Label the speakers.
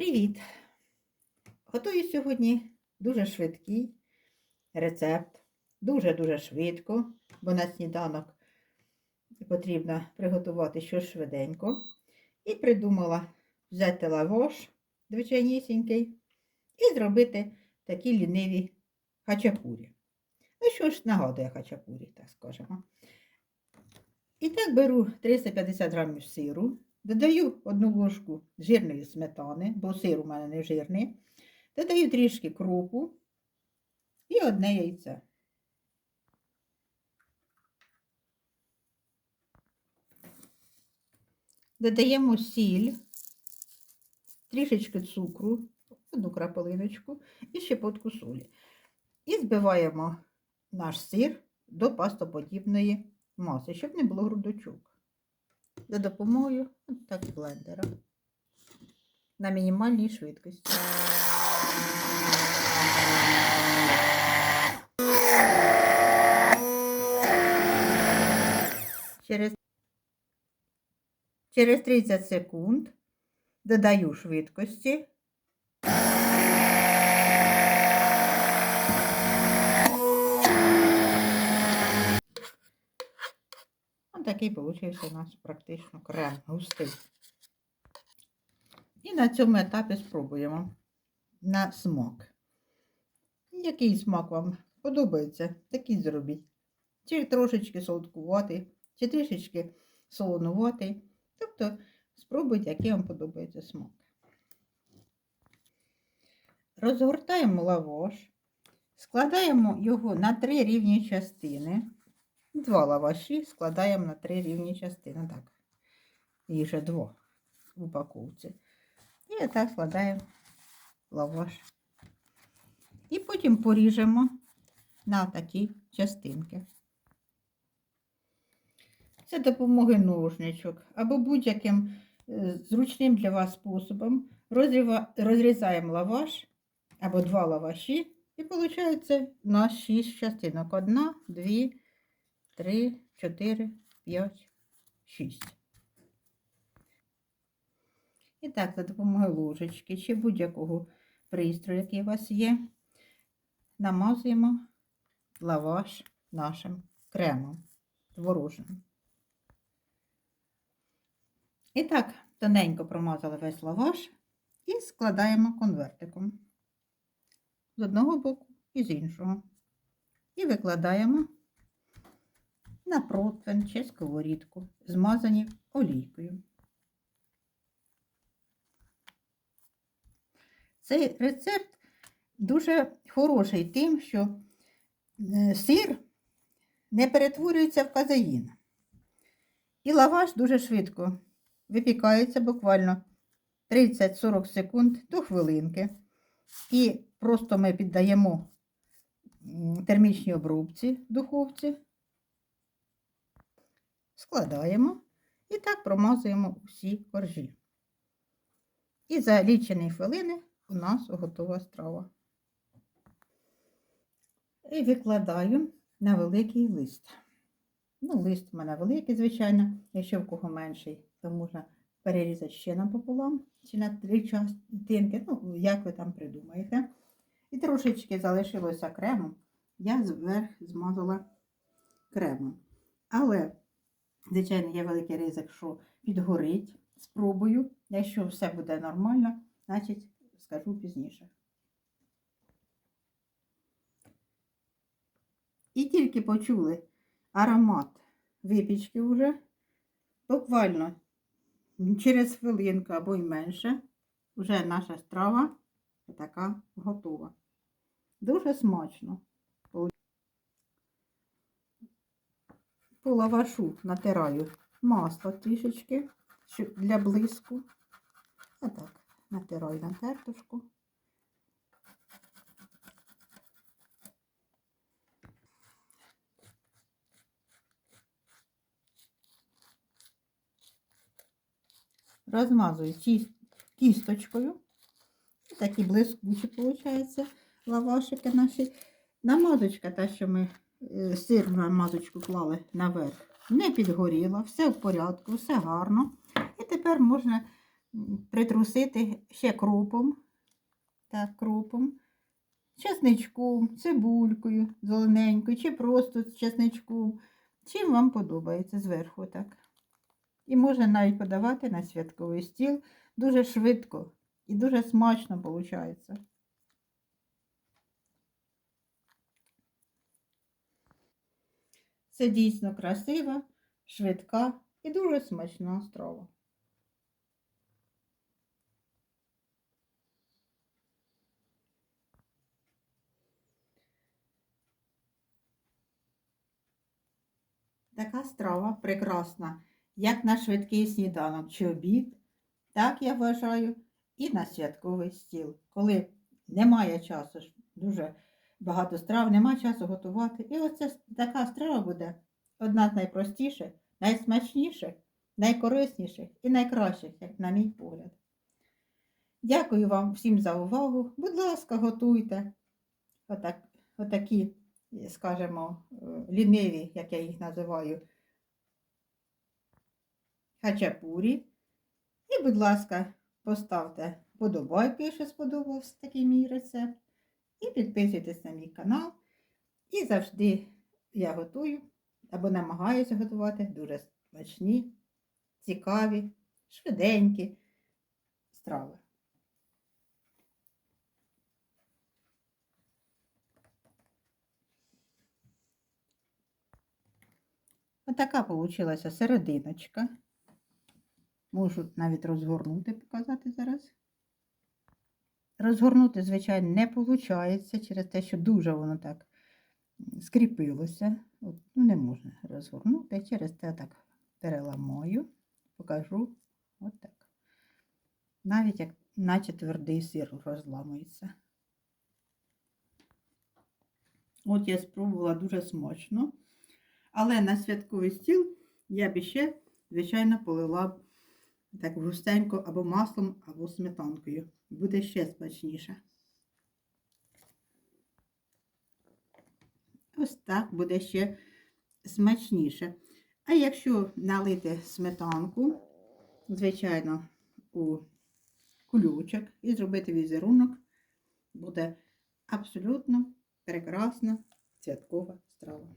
Speaker 1: Привіт! Готую сьогодні дуже швидкий рецепт. Дуже-дуже швидко, бо на сніданок потрібно приготувати щось швиденько. І придумала взяти лаваш звичайнісінький і зробити такі ліниві хачапурі. Ну, що ж нагадує хачапурі, так скажемо. І так беру 350 грамів сиру, додаю одну ложку жирної сметани, бо сир у мене не жирний. Додаю трішки крупу і одне яйце. Додаємо сіль, трішечки цукру, одну крапелиночку і щепотку солі. І збиваємо наш сир до пастоподібної маси, щоб не було грудочок. За допомогою так блендера на мінімальній швидкості. Через, через 30 секунд додаю швидкості. Такий получився у нас практично крем густий. І на цьому етапі спробуємо на смак. Який смак вам подобається, такий зробіть. Чи трошечки солодкуватий, чи трішечки солонуватий. Тобто спробуйте, який вам подобається смак. Розгортаємо лаваш, складаємо його на три рівні частини. Два лаваші складаємо на три рівні частини. Так, їх же два в упаковці. І так складаємо лаваш. І потім поріжемо на такі частинки. Це допомоги ножничок або будь-яким е, зручним для вас способом розрізаємо лаваш або два лаваші, і виходить у нас 6 частинок. Одна, дві, три, чотири, п'ять, шість. І так, за допомогою ложечки чи будь-якого пристрою, який у вас є, намазуємо лаваш нашим кремом творожним. І так, тоненько промазали весь лаваш і складаємо конвертиком з одного боку і з іншого. І викладаємо на противень чи сковорідку, змазані олійкою. Цей рецепт дуже хороший тим, що е, сир не перетворюється в казаїн. І лаваш дуже швидко випікається буквально 30-40 секунд до хвилинки. І просто ми піддаємо термічній обробці духовці, складаємо і так промазуємо усі коржі. І за лічені хвилини у нас готова страва. І викладаю на великий лист. Ну, лист в мене великий, звичайно, якщо в кого менший, то можна перерізати ще напополам чи на три частинки, ну, як ви там придумаєте. І трошечки залишилося кремом, я зверх змазала кремом. Але, звичайно, є великий ризик, що підгорить. Спробую. Якщо все буде нормально, значить скажу пізніше. І тільки почули аромат випічки вже, буквально через хвилинку або й менше, вже наша страва така готова. Дуже смачно. По лавашу натираю масло трішечки для блиску. Отак, натираю на тертушку. Розмазую кісточкою. Такі блискучі, виходить, лавашики наші. Намазочка, та, що ми сир на мазочку клали наверх, не підгоріла, все в порядку, все гарно. І тепер можна притрусити ще кропом, так, кропом, чесничком, цибулькою зелененькою, чи просто з чесничком. Чим вам подобається зверху так. І можна навіть подавати на святковий стіл дуже швидко і дуже смачно виходить. Це дійсно красива, швидка і дуже смачна страва. Така страва прекрасна, як на швидкий сніданок чи обід, так я вважаю, і на святковий стіл. Коли немає часу, дуже багато страв, немає часу готувати. І оце така страва буде одна з найпростіших, найсмачніших, найкорисніших і найкращих, як на мій погляд. Дякую вам всім за увагу. Будь ласка, готуйте отак, отакі, скажімо, е, ліниві, як я їх називаю, хачапурі. І, будь ласка, поставте подобайку, якщо сподобався такий мій рецепт. І підписуйтесь на мій канал. І завжди я готую або намагаюся готувати дуже смачні, цікаві, швиденькі страви. Отака получилася серединочка. Можу навіть розгорнути, показати зараз. Розгорнути, звичайно, не виходить через те, що дуже воно так скріпилося. От, ну, не можна розгорнути. Через те так переламаю, покажу. От так. Навіть як наче твердий сир розламується. От я спробувала дуже смачно. Але на святковий стіл я б ще, звичайно, полила б так густенько або маслом, або сметанкою. Буде ще смачніше. Ось так буде ще смачніше. А якщо налити сметанку, звичайно, у кульочок і зробити візерунок, буде абсолютно прекрасна святкова страва.